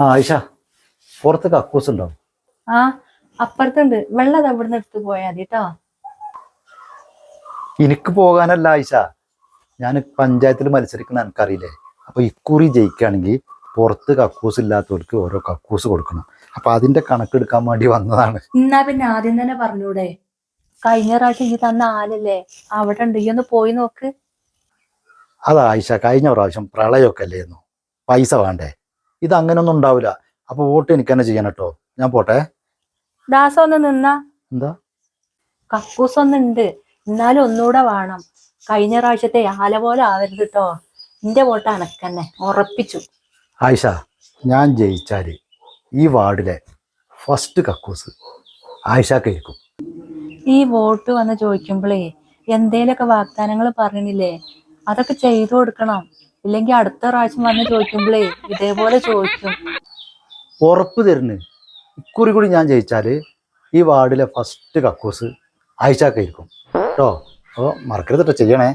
ആ ആയിഷ പുറത്ത് കക്കൂസ് ഉണ്ടോ? ആ അപ്പുറത്തുണ്ട്. വെള്ളം അവിടെ എടുത്ത് മതി കേട്ടോ എനിക്ക് പോകാനല്ല ആയിഷ ഞാൻ പഞ്ചായത്തിൽ മത്സരിക്കുന്ന എനിക്കറിയില്ലേ? അപ്പൊ ഇക്കുറി ജയിക്കുകയാണെങ്കിൽ പുറത്ത് കക്കൂസ് ഇല്ലാത്തവർക്ക് ഓരോ കക്കൂസ് കൊടുക്കണം. അപ്പൊ അതിന്റെ കണക്കെടുക്കാൻ വേണ്ടി വന്നതാണ്. എന്നാ പിന്നെ ആദ്യം തന്നെ പറഞ്ഞൂടെ. കഴിഞ്ഞ പ്രാവശ്യം ഈ തന്ന ആലല്ലേ അവിടെ ഉണ്ട്. ഈ ഒന്ന് പോയി നോക്ക്. അതാ ആയിഷ കഴിഞ്ഞ പ്രാവശ്യം പ്രളയമൊക്കെ അല്ലേന്നു? പൈസ വേണ്ടേ? ഇത് അങ്ങനെയൊന്നും ഉണ്ടാവില്ല അപ്പൊ വോട്ട് എനിക്ക് തന്നെ ചെയ്യണം കേട്ടോ ഞാൻ പോട്ടെ. ദാസ ഒന്ന് നിന്നാ. എന്താ? കക്കൂസ് ഒന്നുണ്ട് എന്നാലും ഒന്നുകൂടെ വേണം. കഴിഞ്ഞ പ്രാവശ്യത്തെ ആല പോലെ ആവരുത് കേട്ടോ നിന്റെ വോട്ട് അനക്കന്നെ. ഉറപ്പിച്ചു. ആയിഷ ഞാൻ ജയിച്ചാൽ ഈ വാർഡിലെ ഫസ്റ്റ് കക്കൂസ് ആയിഷക്കായിരിക്കും ഈ വോട്ട് വന്ന് ചോദിക്കുമ്പോഴേ എന്തേലൊക്കെ വാഗ്ദാനങ്ങൾ പറഞ്ഞില്ലേ? അതൊക്കെ ചെയ്തു കൊടുക്കണം. ഇല്ലെങ്കിൽ അടുത്ത പ്രാവശ്യം വന്ന് ചോദിക്കുമ്പോഴേ ഇതേപോലെ ചോദിക്കും. ഉറപ്പ് തരുന്നു. ഇക്കുറി കൂടി ഞാൻ ജയിച്ചാൽ ഈ വാർഡിലെ ഫസ്റ്റ് കക്കൂസ് ആയിച്ചാക്കായിരിക്കും കേട്ടോ അപ്പോൾ മറക്കരുത് കേട്ടോ ചെയ്യണേ.